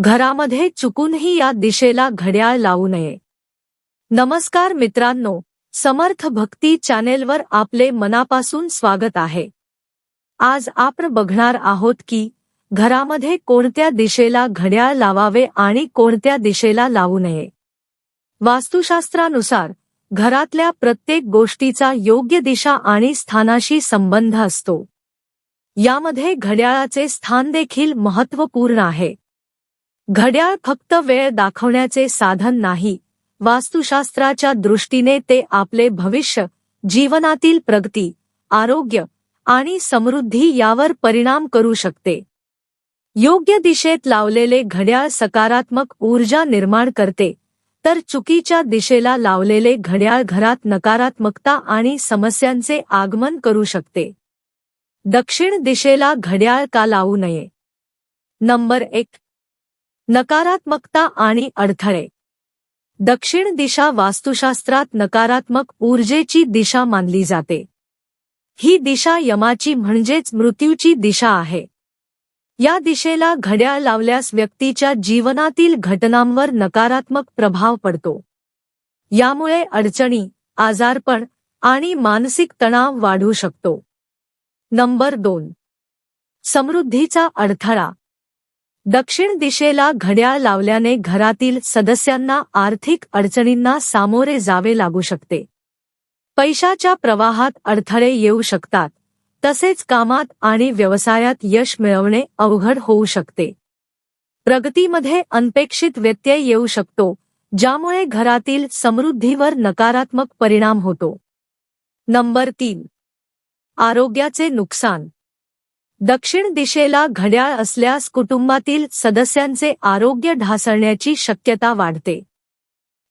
घरामध्ये चुकूनही या दिशेला घड्याळ लावू नये. नमस्कार मित्रांनो समर्थ भक्ती चॅनेलवर आपले मनापासून स्वागत आहे. आज आपण बघणार आहोत की घरामध्ये कोणत्या दिशेला घड्याळ लावावे आणि कोणत्या दिशेला लावू नये. वास्तुशास्त्रानुसार घरातल्या प्रत्येक गोष्टीचा योग्य दिशा आणि स्थानाशी संबंध असतो. यामध्ये घड्याळाचे स्थान देखील महत्त्वपूर्ण आहे. घड्याळ फक्त वेळ दाखवण्याचे साधन नाही. वास्तुशास्त्राच्या दृष्टीने ते आपले भविष्य जीवनातील प्रगती आरोग्य आणि समृद्धी यावर परिणाम करू शकते. योग्य दिशेत लावलेले घड्याळ सकारात्मक ऊर्जा निर्माण करते तर चुकीच्या दिशेला लावलेले घड्याळ घरात नकारात्मकता आणि समस्यांचे आगमन करू शकते. दक्षिण दिशेला घड्याळ का लावू नये? नंबर एक नकारात्मकता आणि अडथळे. दक्षिण दिशा वास्तुशास्त्रात नकारात्मक ऊर्जेची दिशा मानली जाते. ही दिशा यमाची म्हणजेच मृत्यूची दिशा आहे. या दिशेला घड्याळ लावल्यास व्यक्तीच्या जीवनातील घटनांवर नकारात्मक प्रभाव पडतो. यामुळे अडचणी आजारपण आणि मानसिक तणाव वाढू शकतो. नंबर दोन. समृद्धीचा अडथळा. दक्षिण दिशेला घड्याळ लावल्याने घरातील सदस्यांना आर्थिक अडचणींना सामोरे जावे लागू शकते. पैशाच्या प्रवाहात अडथळे येऊ शकतात. तसेच कामात आणि व्यवसायात यश मिळवणे अवघड होऊ शकते. प्रगतीमध्ये अनपेक्षित व्यत्यय येऊ शकतो ज्यामुळे घरातील समृद्धीवर नकारात्मक परिणाम होतो. नंबर तीन. आरोग्याचे नुकसान. दक्षिण दिशेला घड्याळ असल्यास कुटुंबातील सदस्यांचे आरोग्य ढासळण्याची शक्यता वाढते.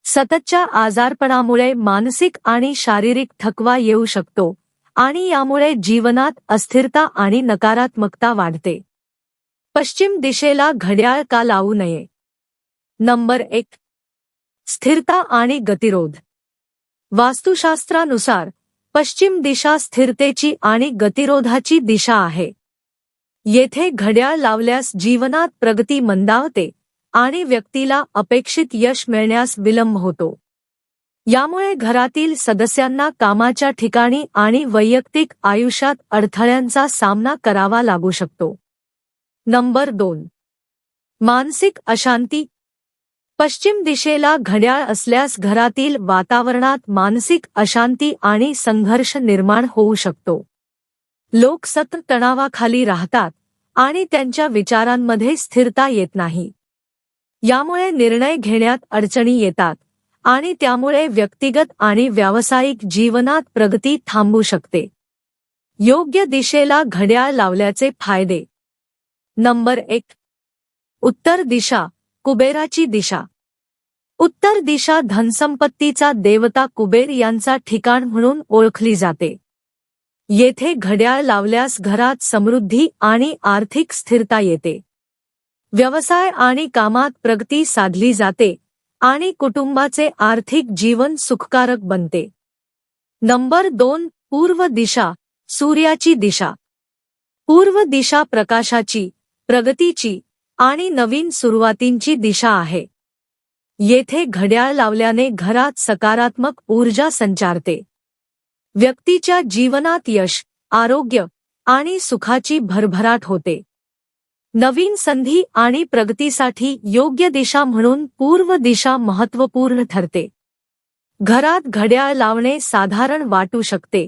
सततच्या आजारपणामुळे मानसिक आणि शारीरिक थकवा येऊ शकतो आणि यामुळे जीवनात अस्थिरता आणि नकारात्मकता वाढते. पश्चिम दिशेला घड्याळ का लावू नये? नंबर एक. स्थिरता आणि गतिरोध. वास्तुशास्त्रानुसार पश्चिम दिशा स्थिरतेची आणि गतिरोधाची दिशा आहे. येथे घड्याळ लावल्यास जीवनात प्रगती मंदावते आणि व्यक्तीला अपेक्षित यश मिळण्यास विलंब होतो. यामुळे घरातील सदस्यांना कामाच्या ठिकाणी आणि वैयक्तिक आयुष्यात अडथळ्यांचा सामना करावा लागू शकतो. नंबर दोन. मानसिक अशांती. पश्चिम दिशेला घड्याळ असल्यास घरातील वातावरणात मानसिक अशांती आणि संघर्ष निर्माण होऊ शकतो. लोक सतत तणावाखाली राहतात आणि त्यांच्या विचारांमध्ये स्थिरता येत नाही. यामुळे निर्णय घेण्यात अडचणी येतात आणि त्यामुळे व्यक्तिगत आणि व्यावसायिक जीवनात प्रगती थांबू शकते. योग्य दिशेला घड्याळ लावल्याचे फायदे. नंबर एक. उत्तर दिशा कुबेराची दिशा. उत्तर दिशा धनसंपत्तीचा देवता कुबेर यांचा ठिकाण म्हणून ओळखली जाते. येथे घड्याळ लावल्यास घरात समृद्धी आणि आर्थिक स्थिरता येते. व्यवसाय आणि कामात प्रगती साधली जाते आणि कुटुंबाचे आर्थिक जीवन सुखकारक बनते. नंबर दोन पूर्व दिशा सूर्याची दिशा. पूर्व दिशा प्रकाशाची प्रगतीची आणि नवीन सुरुवातींची दिशा आहे. येथे घड्याळ लावल्याने घरात सकारात्मक ऊर्जा संचारते. व्यक्तीच्या जीवनात यश आरोग्य आणि सुखाची भरभराट होते. नवीन संधी आणि प्रगतीसाठी योग्य दिशा म्हणून पूर्व दिशा महत्त्वपूर्ण ठरते. घरात घड्याळ लावणे साधारण वाटू शकते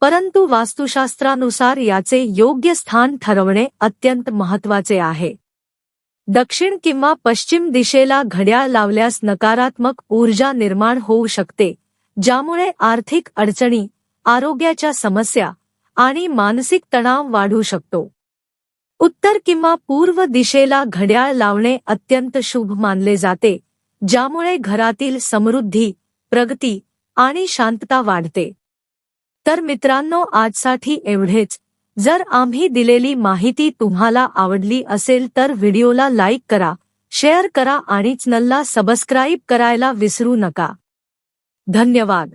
परंतु वास्तुशास्त्रानुसार याचे योग्य स्थान ठरवणे अत्यंत महत्त्वाचे आहे. दक्षिण किंवा पश्चिम दिशेला घड्याळ लावल्यास नकारात्मक ऊर्जा निर्माण होऊ शकते ज्यामुळे आर्थिक अडचणी आरोग्याच्या समस्या आणि मानसिक तणाव वाढू शकतो. उत्तर किंवा पूर्व दिशेला घड्याळ लावणे अत्यंत शुभ मानले जाते ज्यामुळे घरातील समृद्धी प्रगती आणि शांतता वाढते. तर मित्रांनो आजसाठी एवढेच. जर आम्ही दिलेली माहिती तुम्हाला आवडली असेल तर व्हिडिओला लाईक करा शेअर करा आणि चॅनलला सबस्क्राईब करायला विसरू नका. धन्यवाद.